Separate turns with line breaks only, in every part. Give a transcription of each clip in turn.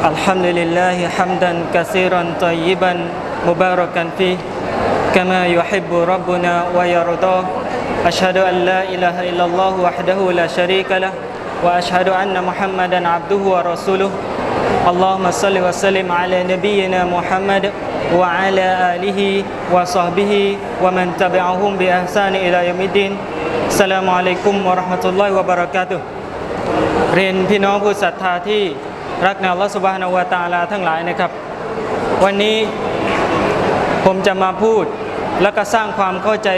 الحمد لله حمدا كثيرا طيبا مباركا فيه كما يحب ربنا ويرضاه. أشهد أن لا إله إلا الله وحده لا شريك له وأشهد أن محمدا عبده ورسوله. اللهم صل وسلم على نبينا محمد وعلى آله وصحبه ومن تبعهم بإحسان إلى يوم الدين. السلام عليكم ورحمة الله وبركاته. เรียนพี่น้องผู้ศรัทธาที่ รักในอัลลอฮฺสุบฮานาวะตาลาทั้งหลายนะครับ วันนี้ผมจะมาพูดและก็สร้างความเข้าใจ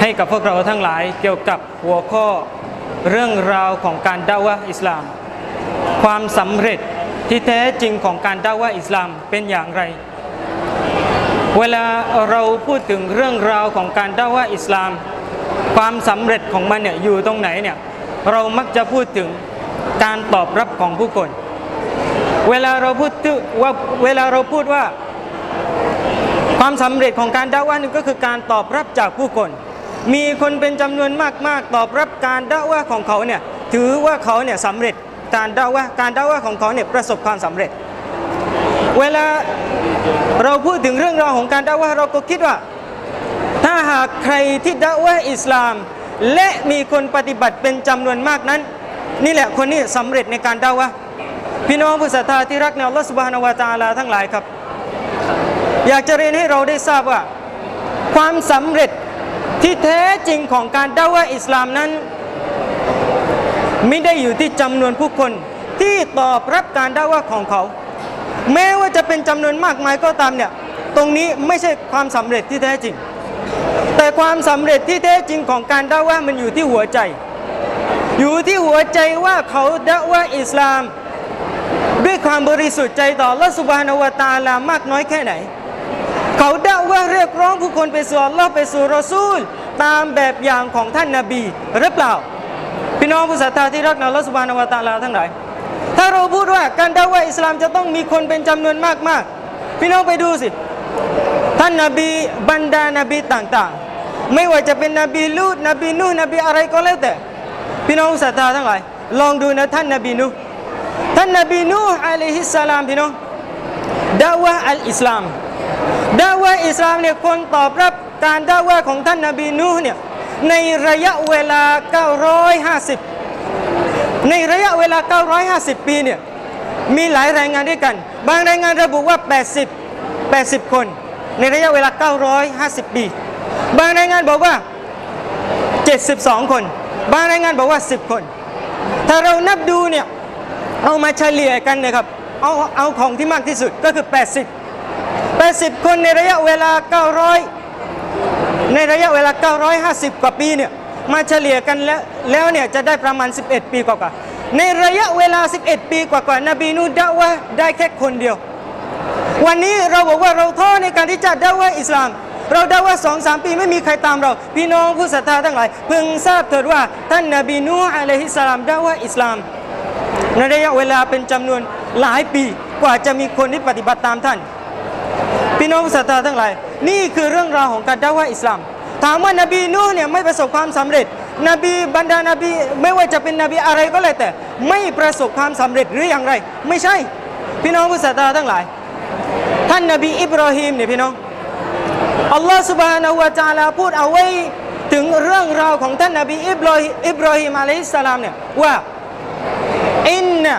ให้กับพวกเราทั้งหลายเกี่ยวกับหัวข้อเรื่องราวของการด่าวะอิสลาม ความสำเร็จที่แท้จริงของการด่าวะอิสลามเป็นอย่างไร เวลาเราพูดถึงเรื่องราวของการด่าวะอิสลาม ความสำเร็จของมันเนี่ยอยู่ตรงไหนเนี่ยเรามักจะพูดถึง การตอบรับของผู้คน เวลาเราพูดว่าเวลาเราพูดว่า ความสำเร็จของการดาวะห์นี่ก็คือการตอบรับจากผู้คน มีคนเป็นจำนวนมากๆ ตอบรับการดาวะห์ของเขาเนี่ยถือว่าเขาเนี่ยสำเร็จการดาวะห์การดาวะห์ของเขาเนี่ยประสบความสำเร็จ เวลาเราพูดถึงเรื่องราวของการดาวะห์เราก็คิดว่า ถ้าหากใครที่ดะวะห์อิสลาม และมีคนปฏิบัติเป็นจำนวนมากนั้น นี่แหละคนนี้สำเร็จในการดะวะพี่น้องผู้ศรัทธาที่รักในอัลลอฮฺสุบฮานาวะตาลาทั้งหลายครับ อยากจะเรียนให้เราได้ทราบว่า ความสำเร็จที่แท้จริงของการดะวะอิสลามนั้น ไม่ได้อยู่ที่จำนวนผู้คนที่ตอบรับการดะวะของเขา แม้ว่าจะเป็นจำนวนมากมายก็ตามเนี่ยตรงนี้ไม่ใช่ความสำเร็จที่แท้จริง แต่ความสำเร็จที่แท้จริงของการดะวะมันอยู่ที่หัวใจ อยู่ที่หัวใจว่าเขาดะวะห์อิสลาม ด้วยความบริสุทธิ์ใจต่อละสุบฮานาวะตาลามากน้อยแค่ไหน เขาดะวะห์เรียกร้องผู้คนไปสู่อัลลอฮ์ไปสู่รอซูล ตามแบบอย่างของท่านนาบีหรือเปล่า พี่น้องผู้ศรัทธาที่รักในอัลลอฮ์สุบฮานาวะตาลาทั้งหลายถ้าเราพูดว่าการดะวะห์อิสลามจะต้องมีคนเป็นจำนวนมากๆ พี่น้องไปดูสิท่านนาบีบรรดานาบีต่างๆ ไม่ว่าจะเป็นนบีลูดนบีนูห์นบีอะไรก็แล้วแต่ พี่น้องศรัทธาทั้งหลายลองดูนะท่านนบีนูท่านนบีนูอะลัยฮิสสลามพี่น้องดาวะอัลอิสลามดาวะอิสลามเนี่ยคนตอบรับการดาวะของท่านนบีนูเนี่ยในระยะเวลา 950 ในระยะเวลา 950 ปีเนี่ยมีหลายรายงานด้วยกัน บางรายงานระบุว่า 80 80 คน ในระยะเวลา 950 ปี บางรายงานบอกว่า 72 คน บางรายงานบอกว่า 10 คน ถ้าเรานับดูเนี่ย เอามาเฉลี่ยกันนะครับ เอาเอาของที่มากที่สุดก็คือ 80 80 คนในระยะเวลา 900 ในระยะเวลา 950 กว่าปีเนี่ยมาเฉลี่ยกันแล้วแล้วเนี่ยจะได้ประมาณ 11 ปีกว่าๆในระยะเวลา 11 ปีกว่าๆนบีนูดะวะห์ได้แค่คนเดียว วันนี้เราบอกว่าเราท้อในการที่จะดะวะห์อิสลาม เราดะวะห์สองสามปีไม่มีใครตามเรา พี่น้องผู้ศรัทธาทั้งหลายพึงทราบเถิดว่าท่านนบีนูฮ์อะลัยฮิสสลามดะวะห์อิสลามในระยะเวลาเป็นจำนวนหลายปีกว่าจะมีคนที่ปฏิบัติตามท่าน พี่น้องผู้ศรัทธาทั้งหลาย นี่คือเรื่องราวของการดะวะห์อิสลาม ถามว่านบีนูฮ์เนี่ยไม่ประสบความสำเร็จ นบีบรรดานบีไม่ว่าจะเป็นนบีอะไรก็เลยแต่ ไม่ประสบความสำเร็จหรืออย่างไร ไม่ใช่ พี่น้องผู้ศรัทธาทั้งหลาย ท่านนบีอิบราฮิมเนี่ยพี่น้อง อัลลอฮฺสุบฮานาอูวะจาลาพูดเอาไว้ถึงเรื่องราวของท่านนบีอิบราฮิมอิบราฮิมอะลัยฮิสสลามเนี่ยว่าอินนะ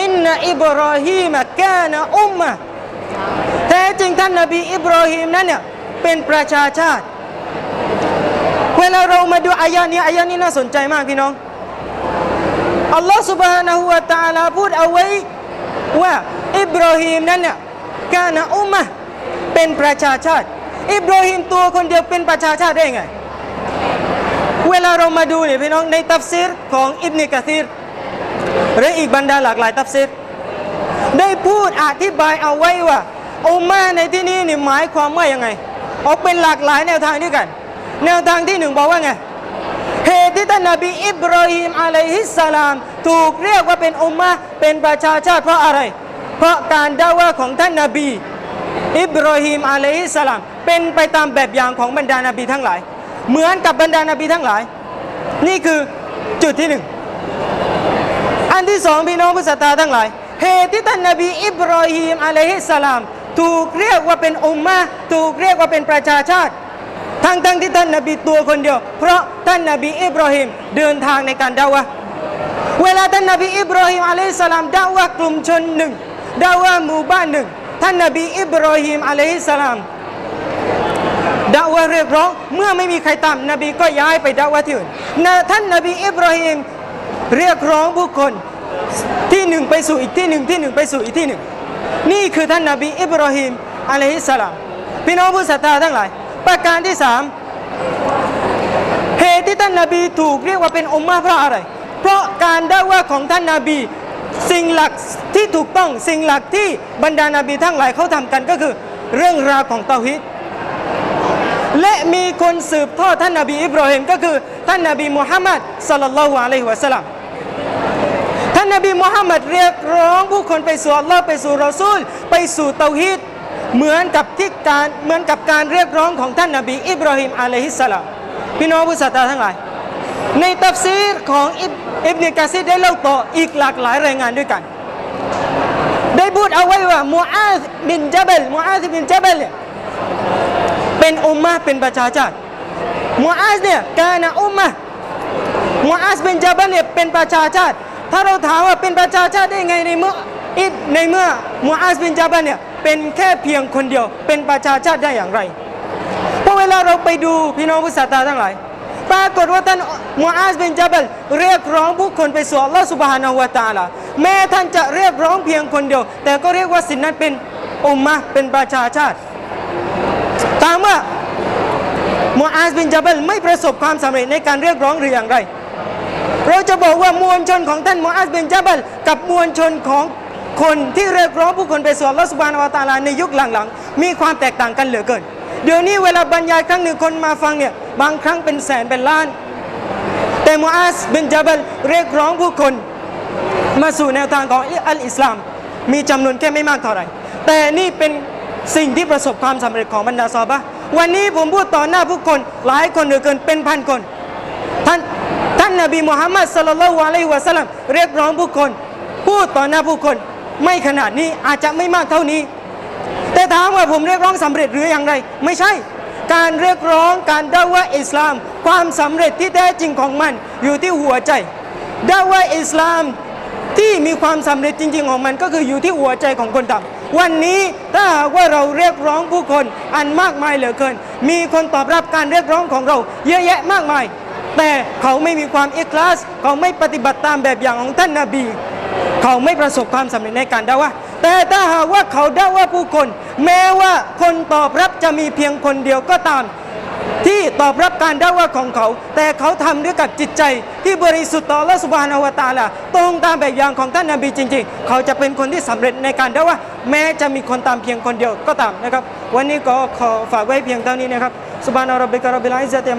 อินนะอิบราฮิมกานะอุมมะแท้จริงท่านนบีอิบราฮิมนั้นเนี่ยเป็นประชาชาติ เวลาเรามาดูอายะนี้อายะนี้น่าสนใจมากพี่น้องอัลลอฮฺสุบฮานะฮูวะตาลาพูดเอาไว้ว่าอิบราฮิมนั้นเนี่ยกานะอุมมะเป็นประชาชาติ อิบราฮิมตัวคนเดียวเป็นประชาชาติได้ไง เวลาเรามาดูเนี่ยพี่น้องในตัฟซีรของอิบนิกะซีรหรืออีกบรรดาหลากหลายตัฟซีรได้พูดอธิบายเอาไว้ว่าอุมมะในที่นี้นี่หมายความว่ายังไงออกเป็นหลากหลายแนวทางด้วยกัน แนวทางที่หนึ่งบอกว่าไงเหตุที่ท่านนบีอิบราฮิมอะลัยฮิสสลาม ถูกเรียกว่าเป็นอุมมะเป็นประชาชาติเพราะอะไร เพราะการด่าวะห์ของท่านนบี อิบราฮิมอะลัยฮิสสลาม เป็นไปตามแบบอย่างของบรรดานาบีทั้งหลาย เหมือนกับบรรดานาบีทั้งหลาย นี่คือจุดที่หนึ่งอันที่สองพี่น้องผู้ศรัทธาทั้งหลายเหตุที่ท่านนบีอิบรอฮีมอะลัยฮิสสลาม ถูกเรียกว่าเป็นอุมมะถูกเรียกว่าเป็นประชาชาติทั้งทั้งๆที่ท่านนบีตัวคนเดียว เพราะท่านนบีอิบรอฮีมเดินทางในการดาวะเวลาท่านนบีอิบรอฮีมอะลัยฮิสสลามดาวะกลุ่มชนหนึ่งดาวะห์หมู่บ้านหนึ่งท่านนบีอิบรอฮีมอะลัยฮิสสลาม ดาวะเรียกร้องเมื่อไม่มีใครตามนบีก็ย้ายไปดาวะที่อื่นนะท่านนบีอิบราฮิมเรียกร้องผู้คนที่หนึ่งไปสู่อีกที่หนึ่งที่หนึ่งไปสู่อีกที่หนึ่งนี่คือท่านนบีอิบราฮิมอะลัยฮิสสลามพี่น้องผู้ศรัทธาทั้งหลาย ประการที่สามเหตุที่ท่านนบีถูกเรียกว่าเป็นอุมมะเพราะอะไร เพราะการดาวะห์ของท่านนบีสิ่งหลักที่ถูกต้องสิ่งหลักที่บรรดานาบีทั้งหลายเขาทำกันก็คือ เรื่องราวของเตาฮิด และมีคนสืบทอดท่านนบีอิบราฮิมก็คือ ท่านนบีมุฮัมมัดสัลลัลลอฮุอะลัยฮิวะสัลลัมท่านนบีมุฮัมมัดเรียกร้องผู้คนไปสู่อัลลอฮ์ไปสู่รอซูล ไปสู่เตาฮีดเหมือนกับที่การเหมือนกับการเรียกร้องของท่านนบีอิบราฮิมอะลัยฮิสสลามพี่น้องผู้ศรัทธาทั้งหลาย ในตัฟซีรของอิบอิบเนกาซิดได้เล่าต่ออีกหลากหลายรายงานด้วยกัน ได้พูดเอาไว้ว่ามูอาซบินจับลมูอาซบินจับลเนี่ย เป็นอุมมะเป็นประชาชาติมูอาซเนี่ยกานะอุมมะมูอาซเป็นจาบันเนี่ยเป็นประชาชาติ ถ้าเราถามว่าเป็นประชาชาติได้ไงในเมื่อในเมื่อมูอาซเป็นจาบันเนี่ยเป็นแค่เพียงคนเดียว เป็นประชาชาติได้อย่างไรเพราะเวลาเราไปดูพี่น้องผู้ศรัทธาทั้งหลายปรากฏว่าท่านมูอาซเป็นจาบัลเรียกร้องผู้คนไปสู่อัลลอฮฺสุบฮานาหูวะตาลาแม้ท่านจะเรียกร้องเพียงคนเดียว แต่ก็เรียกว่าสิ่งนั้นเป็นอุมมะเป็นประชาชาติ ถามว่ามูอาซบินจับลไม่ประสบความสำเร็จในการเรียกร้องหรืออย่างไร เราจะบอกว่ามวลชนของท่านมูอาซบินจับลกับมวลชนของคนที่เรียกร้องผู้คนไปสู่อัลลอฮฺสุบานวตาลาในยุคหลังๆ มีความแตกต่างกันเหลือเกิน เดี๋ยวนี้เวลาบรรยายครั้งหนึ่งคนมาฟังเนี่ยบางครั้งเป็นแสนเป็นล้าน แต่มูอาซบินจับลเรียกร้องผู้คนมาสู่แนวทางของอัลอิสลาม มีจำนวนแค่ไม่มากเท่าไหร่ แต่นี่เป็น สิ่งที่ประสบความสำเร็จของบรรดาซอบะวันนี้ผมพูดต่อหน้าผู้คนหลายคนเหลือเกินเป็นพันคน ท่านท่านนบีมุฮัมมัดสลลัลลอฮุอะลัยวะสลัมเรียกร้องผู้คน พูดต่อหน้าผู้คน ไม่ขนาดนี้อาจจะไม่มากเท่านี้ แต่ถามว่าผมเรียกร้องสำเร็จหรืออย่างไร ไม่ใช่ การเรียกร้องการดาวะห์อิสลาม ความสำเร็จที่แท้จริงของมันอยู่ที่หัวใจดาวะห์อิสลามที่มีความสำเร็จจริง ๆ ของมันก็คืออยู่ที่หัวใจของคนทำ วันนี้ถ้าหากว่าเราเรียกร้องผู้คนอันมากมายเหลือเกิน มีคนตอบรับการเรียกร้องของเรา เยอะแยะมากมาย แต่เขาไม่มีความอิคลาสเขาไม่ปฏิบัติตามแบบอย่างของท่านนาบี เขาไม่ประสบความสำเร็จในการด่าว่าแต่ถ้าหากว่าเขาด่าว่าผู้คน แม้ว่าคนตอบรับจะมีเพียงคนเดียวก็ตาม ที่ตอบรับการด่าว่าของเขา แต่เขาทำด้วยกับจิตใจ ที่บริสุทธิ์ต่อละสุบานาวตาละตรงตามแบบอย่างของท่านนบีจริง ๆ เขาจะเป็นคนที่สำเร็จในการด่าว่า แม้จะมีคนตามเพียงคนเดียวก็ตามนะครับ วันนี้ก็ขอฝากไว้เพียงเท่านี้นะครับสุบานารับบิกะรับบิลอิซะติ